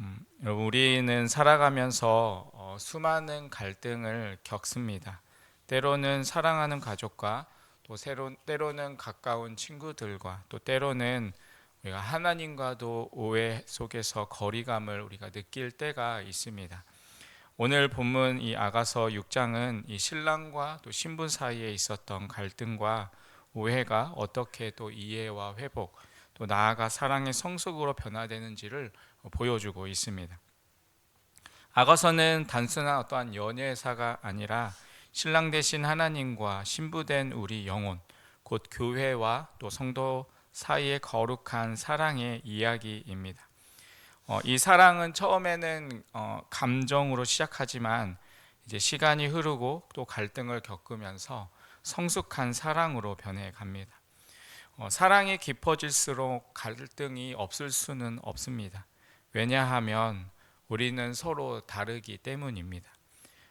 음, 우리는 살아가면서 어, 수많은 갈등을 겪습니다. 때로는 사랑하는 가족과 또 새로, 때로는 가까운 친구들과 또 때로는 우리가 하나님과도 오해 속에서 거리감을 우리가 느낄 때가 있습니다. 오늘 본문 이 아가서 6장은 이 신랑과 또 신부 사이에 있었던 갈등과 오해가 어떻게 또 이해와 회복 또 나아가 사랑의 성숙으로 변화되는지를 보여주고 있습니다. 아가서는 단순한 어떠한 연애사가 아니라 신랑 대신 하나님과 신부된 우리 영혼, 곧 교회와 또 성도 사이의 거룩한 사랑의 이야기입니다. 어, 이 사랑은 처음에는 어, 감정으로 시작하지만 이제 시간이 흐르고 또 갈등을 겪으면서 성숙한 사랑으로 변해 갑니다. 어, 사랑이 깊어질수록 갈등이 없을 수는 없습니다. 왜냐하면 우리는 서로 다르기 때문입니다.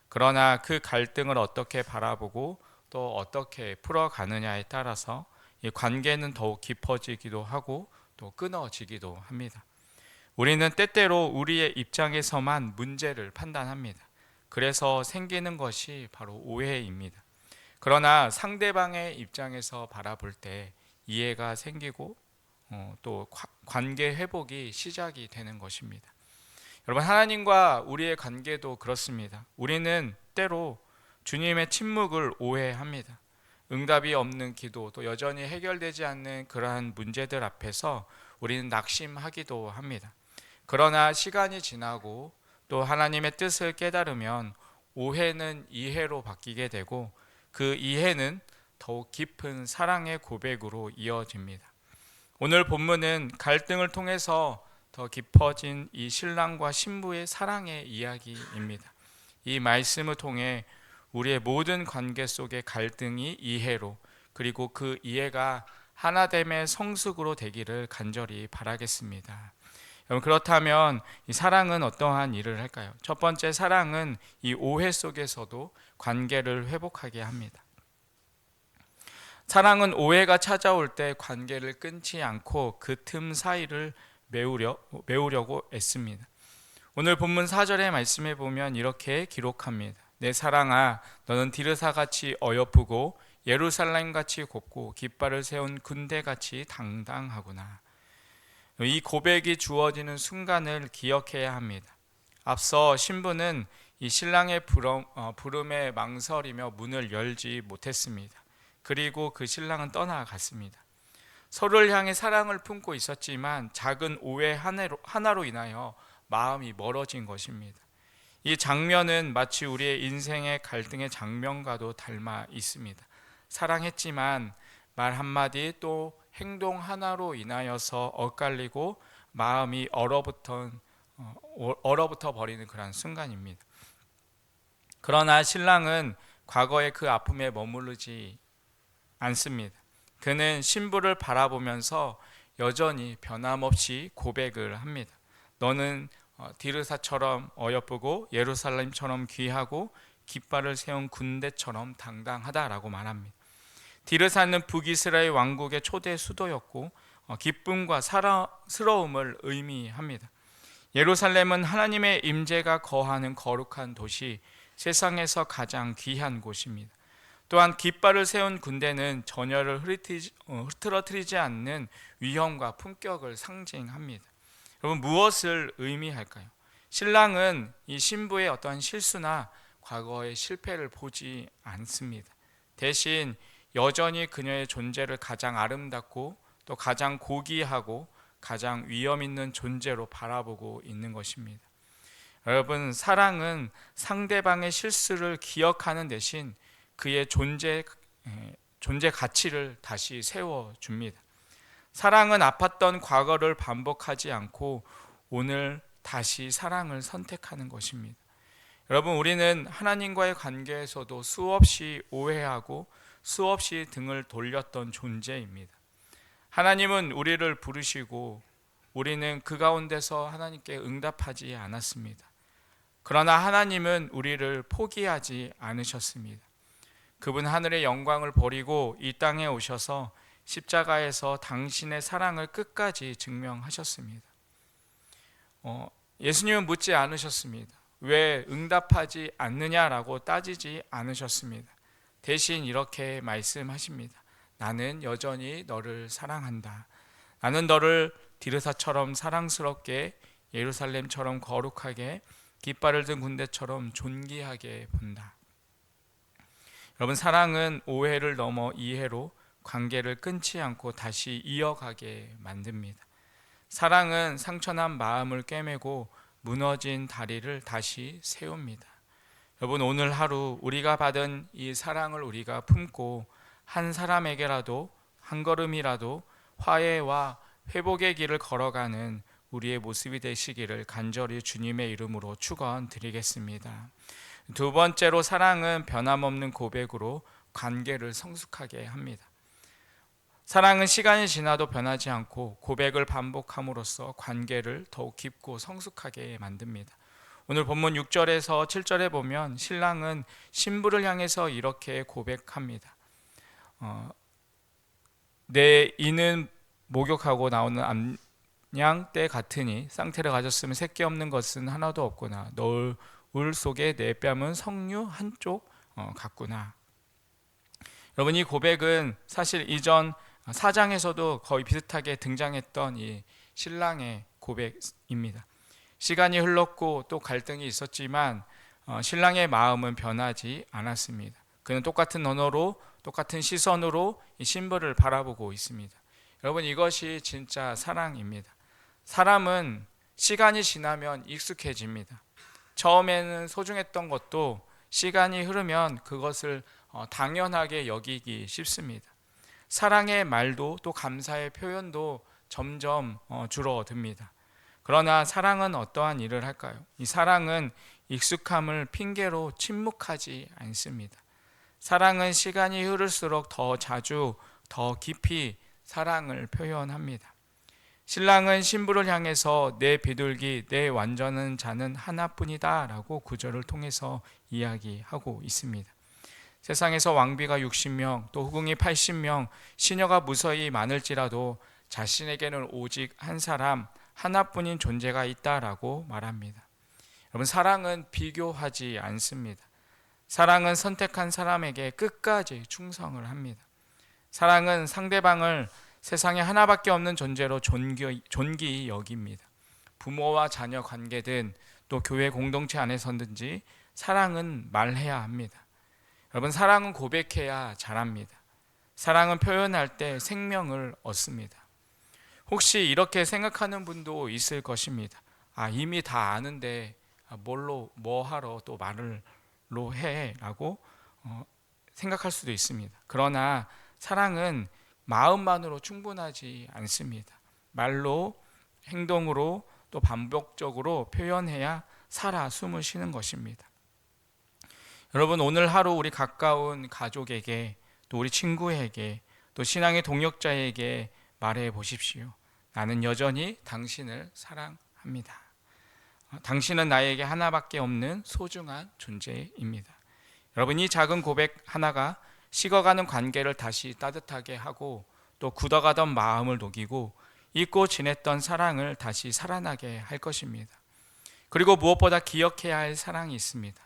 그러나 그 갈등을 어떻게 바라보고 또 어떻게 풀어가느냐에 따라서 이 관계는 더욱 깊어지기도 하고 또 끊어지기도 합니다. 우리는 때때로 우리의 입장에서만 문제를 판단합니다. 그래서 생기는 것이 바로 오해입니다. 그러나 상대방의 입장에서 바라볼 때 이해가 생기고 어, 또 관계 회복이 시작이 되는 것입니다. 여러분 하나님과 우리의 관계도 그렇습니다. 우리는 때로 주님의 침묵을 오해합니다. 응답이 없는 기도 또 여전히 해결되지 않는 그러한 문제들 앞에서 우리는 낙심하기도 합니다. 그러나 시간이 지나고 또 하나님의 뜻을 깨달으면 오해는 이해로 바뀌게 되고 그 이해는 더욱 깊은 사랑의 고백으로 이어집니다. 오늘 본문은 갈등을 통해서 더 깊어진 이 신랑과 신부의 사랑의 이야기입니다. 이 말씀을 통해 우리의 모든 관계 속의 갈등이 이해로 그리고 그 이해가 하나됨의 성숙으로 되기를 간절히 바라겠습니다. 그렇다면 이 사랑은 어떠한 일을 할까요? 첫 번째 사랑은 이 오해 속에서도 관계를 회복하게 합니다. 사랑은 오해가 찾아올 때 관계를 끊지 않고 그 틈 사이를 메우려, 메우려고 애씁니다. 오늘 본문 4절의 말씀에 보면 이렇게 기록합니다. 내 사랑아 너는 디르사같이 어여쁘고 예루살렘같이 곱고 깃발을 세운 군대같이 당당하구나. 이 고백이 주어지는 순간을 기억해야 합니다. 앞서 신부는 이 신랑의 어, 부름에 망설이며 문을 열지 못했습니다. 그리고 그 신랑은 떠나갔습니다. 서로를 향해 사랑을 품고 있었지만 작은 오해 하나로, 인하여 마음이 멀어진 것입니다. 이 장면은 마치 우리의 인생의 갈등의 장면과도 닮아 있습니다. 사랑했지만 말 한마디 또 행동 하나로 인하여서 엇갈리고 마음이 얼어붙어 어, 얼어붙어 버리는 그런 순간입니다. 그러나 신랑은 과거의 그 아픔에 머무르지 않습니다. 그는 신부를 바라보면서 여전히 변함없이 고백을 합니다. 너는 어, 디르사처럼 어여쁘고 예루살렘처럼 귀하고 깃발을 세운 군대처럼 당당하다라고 말합니다. 디르사는 북이스라엘 왕국의 초대 수도였고 어, 기쁨과 사랑스러움을 의미합니다. 예루살렘은 하나님의 임재가 거하는 거룩한 도시, 세상에서 가장 귀한 곳입니다. 또한 깃발을 세운 군대는 전열을 어, 흐트러뜨리지 않는 위험과 품격을 상징합니다. 여러분 무엇을 의미할까요? 신랑은 이 신부의 어떠한 실수나 과거의 실패를 보지 않습니다. 대신 여전히 그녀의 존재를 가장 아름답고 또 가장 고귀하고 가장 위험 있는 존재로 바라보고 있는 것입니다. 여러분 사랑은 상대방의 실수를 기억하는 대신 그의 존재 존재 가치를 다시 세워 줍니다. 사랑은 아팠던 과거를 반복하지 않고 오늘 다시 사랑을 선택하는 것입니다. 여러분 우리는 하나님과의 관계에서도 수없이 오해하고 수없이 등을 돌렸던 존재입니다. 하나님은 우리를 부르시고 우리는 그 가운데서 하나님께 응답하지 않았습니다. 그러나 하나님은 우리를 포기하지 않으셨습니다. 그분 하늘의 영광을 버리고 이 땅에 오셔서 십자가에서 당신의 사랑을 끝까지 증명하셨습니다. 어, 예수님은 묻지 않으셨습니다. 왜 응답하지 않느냐라고 따지지 않으셨습니다. 대신 이렇게 말씀하십니다. 나는 여전히 너를 사랑한다. 나는 너를 디르사처럼 사랑스럽게 예루살렘처럼 거룩하게 깃발을 든 군대처럼 존귀하게 본다. 여러분 사랑은 오해를 넘어 이해로 관계를 끊지 않고 다시 이어가게 만듭니다. 사랑은 상처난 마음을 꿰매고 무너진 다리를 다시 세웁니다. 여러분 오늘 하루 우리가 받은 이 사랑을 우리가 품고 한 사람에게라도 한 걸음이라도 화해와 회복의 길을 걸어가는 우리의 모습이 되시기를 간절히 주님의 이름으로 축원드리겠습니다. 두 번째로 사랑은 변함없는 고백으로 관계를 성숙하게 합니다. 사랑은 시간이 지나도 변하지 않고 고백을 반복함으로써 관계를 더욱 깊고 성숙하게 만듭니다. 오늘 본문 6절에서 7절에 보면 신랑은 신부를 향해서 이렇게 고백합니다. 어, 내 이는 목욕하고 나오는 암양 때 같으니 쌍태를 가졌으면 새끼 없는 것은 하나도 없구나. 너울 속에 내 뺨은 석류 한쪽 어, 같구나. 여러분 이 고백은 사실 이전 사장에서도 거의 비슷하게 등장했던 이 신랑의 고백입니다. 시간이 흘렀고 또 갈등이 있었지만 어, 신랑의 마음은 변하지 않았습니다. 그는 똑같은 언어로 똑같은 시선으로 이 신부를 바라보고 있습니다. 여러분 이것이 진짜 사랑입니다. 사람은 시간이 지나면 익숙해집니다. 처음에는 소중했던 것도 시간이 흐르면 그것을 어, 당연하게 여기기 쉽습니다. 사랑의 말도 또 감사의 표현도 점점 어, 줄어듭니다. 그러나 사랑은 어떠한 일을 할까요? 이 사랑은 익숙함을 핑계로 침묵하지 않습니다. 사랑은 시간이 흐를수록 더 자주, 더 깊이 사랑을 표현합니다. 신랑은 신부를 향해서 내 비둘기, 내 완전한 자는 하나뿐이다 라고 구절을 통해서 이야기하고 있습니다. 세상에서 왕비가 60명, 또 후궁이 80명, 시녀가 무서히 많을지라도 자신에게는 오직 한 사람, 하나뿐인 존재가 있다라고 말합니다. 여러분, 사랑은 비교하지 않습니다. 사랑은 선택한 사람에게 끝까지 충성을 합니다. 사랑은 상대방을 세상에 하나밖에 없는 존재로 존귀, 존귀 여깁니다. 부모와 자녀 관계든 또 교회 공동체 안에서든지 사랑은 말해야 합니다. 여러분 사랑은 고백해야 잘합니다. 사랑은 표현할 때 생명을 얻습니다. 혹시 이렇게 생각하는 분도 있을 것입니다. 아 이미 다 아는데 아, 뭘로 뭐 하러 또 말을로 해라고 어, 생각할 수도 있습니다. 그러나 사랑은 마음만으로 충분하지 않습니다. 말로 행동으로 또 반복적으로 표현해야 살아 숨을 쉬는 것입니다. 여러분 오늘 하루 우리 가까운 가족에게 또 우리 친구에게 또 신앙의 동역자에게 말해 보십시오. 나는 여전히 당신을 사랑합니다. 어, 당신은 나에게 하나밖에 없는 소중한 존재입니다. 여러분 이 작은 고백 하나가 식어가는 관계를 다시 따뜻하게 하고 또 굳어가던 마음을 녹이고 잊고 지냈던 사랑을 다시 살아나게 할 것입니다. 그리고 무엇보다 기억해야 할 사랑이 있습니다.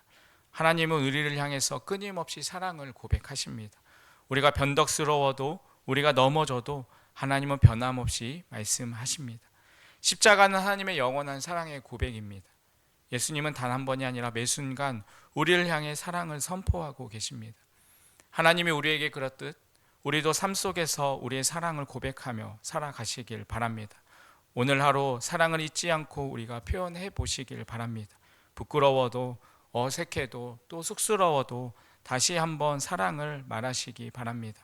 하나님은 우리를 향해서 끊임없이 사랑을 고백하십니다. 우리가 변덕스러워도 우리가 넘어져도 하나님은 변함없이 말씀하십니다. 십자가는 하나님의 영원한 사랑의 고백입니다. 예수님은 단 한 번이 아니라 매 순간 우리를 향해 사랑을 선포하고 계십니다. 하나님이 우리에게 그렇듯 우리도 삶 속에서 우리의 사랑을 고백하며 살아가시길 바랍니다. 오늘 하루 사랑을 잊지 않고 우리가 표현해 보시길 바랍니다. 부끄러워도 어색해도 또 쑥스러워도 다시 한번 사랑을 말하시기 바랍니다.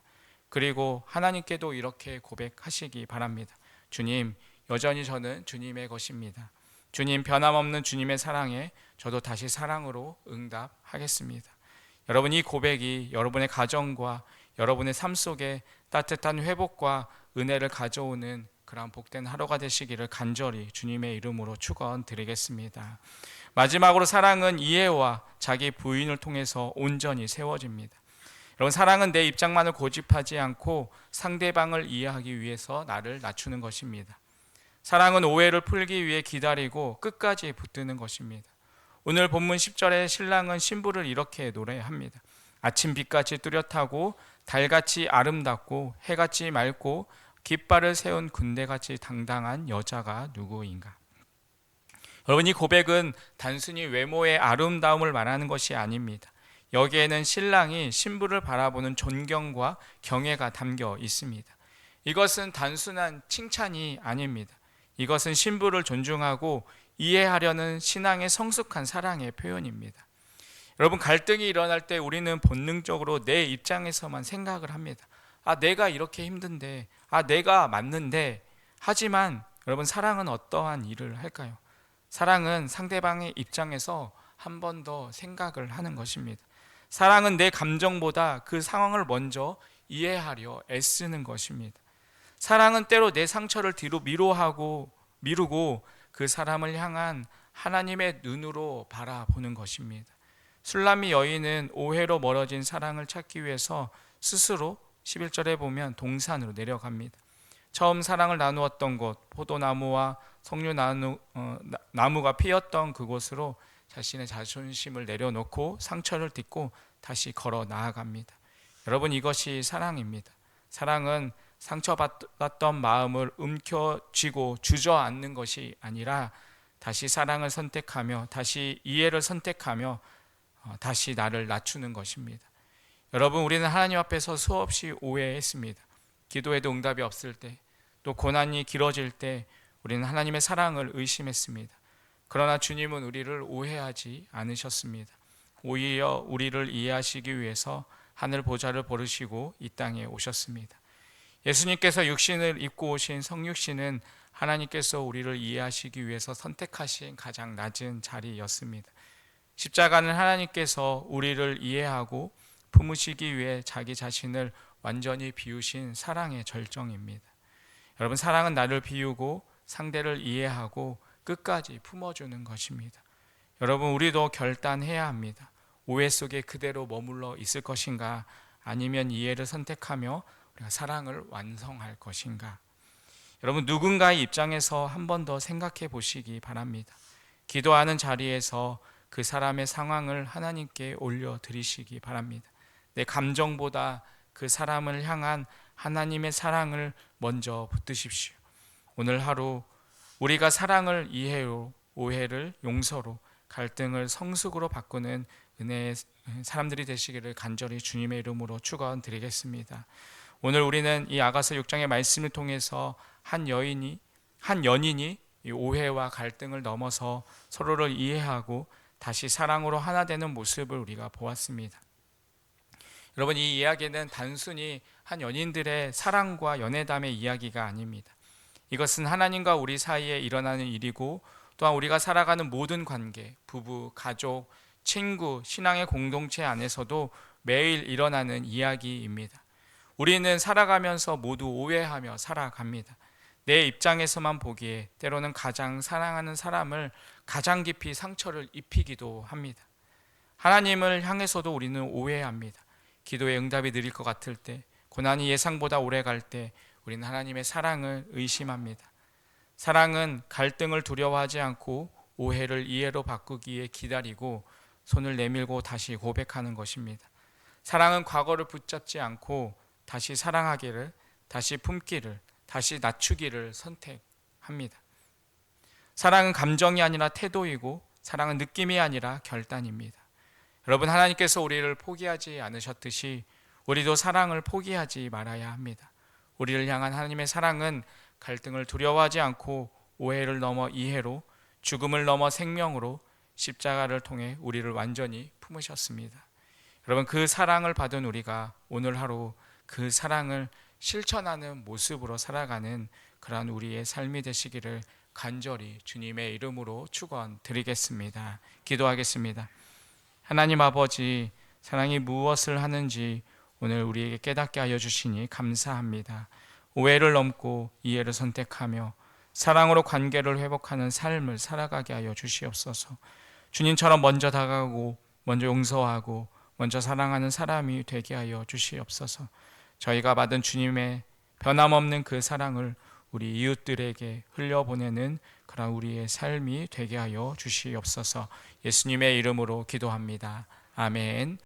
그리고 하나님께도 이렇게 고백하시기 바랍니다. 주님, 여전히 저는 주님의 것입니다. 주님 변함없는 주님의 사랑에 저도 다시 사랑으로 응답하겠습니다. 여러분 이 고백이 여러분의 가정과 여러분의 삶 속에 따뜻한 회복과 은혜를 가져오는 그러한 복된 하루가 되시기를 간절히 주님의 이름으로 축원드리겠습니다. 마지막으로 사랑은 이해와 자기 부인을 통해서 온전히 세워집니다. 여러분 사랑은 내 입장만을 고집하지 않고 상대방을 이해하기 위해서 나를 낮추는 것입니다. 사랑은 오해를 풀기 위해 기다리고 끝까지 붙드는 것입니다. 오늘 본문 10절에 신랑은 신부를 이렇게 노래합니다. 아침 빛같이 뚜렷하고 달같이 아름답고 해같이 맑고 깃발을 세운 군대같이 당당한 여자가 누구인가? 여러분 이 고백은 단순히 외모의 아름다움을 말하는 것이 아닙니다. 여기에는 신랑이 신부를 바라보는 존경과 경애가 담겨 있습니다. 이것은 단순한 칭찬이 아닙니다. 이것은 신부를 존중하고 이해하려는 신앙의 성숙한 사랑의 표현입니다. 여러분 갈등이 일어날 때 우리는 본능적으로 내 입장에서만 생각을 합니다. 아 내가 이렇게 힘든데, 아 내가 맞는데 하지만 여러분 사랑은 어떠한 일을 할까요? 사랑은 상대방의 입장에서 한 번 더 생각을 하는 것입니다. 사랑은 내 감정보다 그 상황을 먼저 이해하려 애쓰는 것입니다. 사랑은 때로 내 상처를 뒤로 미루하고 미루고 그 사람을 향한 하나님의 눈으로 바라보는 것입니다. 술람이 여인은 오해로 멀어진 사랑을 찾기 위해서 스스로 11절에 보면 동산으로 내려갑니다. 처음 사랑을 나누었던 곳 포도나무와 석류 나무, 어, 피었던 그곳으로 자신의 자존심을 내려놓고 상처를 딛고 다시 걸어 나아갑니다. 여러분 이것이 사랑입니다. 사랑은 상처받았던 마음을 움켜쥐고 주저앉는 것이 아니라 다시 사랑을 선택하며 다시 이해를 선택하며 어, 다시 나를 낮추는 것입니다. 여러분 우리는 하나님 앞에서 수없이 오해했습니다. 기도에도 응답이 없을 때, 또 고난이 길어질 때 우리는 하나님의 사랑을 의심했습니다. 그러나 주님은 우리를 오해하지 않으셨습니다. 오히려 우리를 이해하시기 위해서 하늘 보좌를 버르시고 이 땅에 오셨습니다. 예수님께서 육신을 입고 오신 성육신은 하나님께서 우리를 이해하시기 위해서 선택하신 가장 낮은 자리였습니다. 십자가는 하나님께서 우리를 이해하고 품으시기 위해 자기 자신을 완전히 비우신 사랑의 절정입니다. 여러분, 사랑은 나를 비우고 상대를 이해하고 끝까지 품어주는 것입니다. 여러분, 우리도 결단해야 합니다. 오해 속에 그대로 머물러 있을 것인가 아니면 이해를 선택하며 우리가 사랑을 완성할 것인가? 여러분 누군가의 입장에서 한 번 더 생각해 보시기 바랍니다. 기도하는 자리에서 그 사람의 상황을 하나님께 올려 드리시기 바랍니다. 내 감정보다 그 사람을 향한 하나님의 사랑을 먼저 붙드십시오. 오늘 하루 우리가 사랑을 이해로, 오해를 용서로, 갈등을 성숙으로 바꾸는 은혜의 사람들이 되시기를 간절히 주님의 이름으로 축원드리겠습니다. 오늘 우리는 이 아가서 6장의 말씀을 통해서 한 여인이 한 연인이 오해와 갈등을 넘어서 서로를 이해하고 다시 사랑으로 하나 되는 모습을 우리가 보았습니다. 여러분 이 이야기는 단순히 한 연인들의 사랑과 연애담의 이야기가 아닙니다. 이것은 하나님과 우리 사이에 일어나는 일이고 또한 우리가 살아가는 모든 관계, 부부, 가족, 친구, 신앙의 공동체 안에서도 매일 일어나는 이야기입니다. 우리는 살아가면서 모두 오해하며 살아갑니다. 내 입장에서만 보기에 때로는 가장 사랑하는 사람을 가장 깊이 상처를 입히기도 합니다. 하나님을 향해서도 우리는 오해합니다. 기도의 응답이 느릴 것 같을 때, 고난이 예상보다 오래 갈 때, 우리는 하나님의 사랑을 의심합니다. 사랑은 갈등을 두려워하지 않고 오해를 이해로 바꾸기에 기다리고 손을 내밀고 다시 고백하는 것입니다. 사랑은 과거를 붙잡지 않고 다시 사랑하기를, 다시 품기를, 다시 낮추기를 선택합니다. 사랑은 감정이 아니라 태도이고 사랑은 느낌이 아니라 결단입니다. 여러분 하나님께서 우리를 포기하지 않으셨듯이 우리도 사랑을 포기하지 말아야 합니다. 우리를 향한 하나님의 사랑은 갈등을 두려워하지 않고 오해를 넘어 이해로 죽음을 넘어 생명으로 십자가를 통해 우리를 완전히 품으셨습니다. 여러분 그 사랑을 받은 우리가 오늘 하루 그 사랑을 실천하는 모습으로 살아가는 그러한 우리의 삶이 되시기를 간절히 주님의 이름으로 축원드리겠습니다. 기도하겠습니다. 하나님 아버지 사랑이 무엇을 하는지 오늘 우리에게 깨닫게 하여 주시니 감사합니다. 오해를 넘고 이해를 선택하며 사랑으로 관계를 회복하는 삶을 살아가게 하여 주시옵소서. 주님처럼 먼저 다가가고 먼저 용서하고 먼저 사랑하는 사람이 되게 하여 주시옵소서. 저희가 받은 주님의 변함없는 그 사랑을 우리 이웃들에게 흘려보내는 그런 우리의 삶이 되게 하여 주시옵소서. 예수님의 이름으로 기도합니다. 아멘.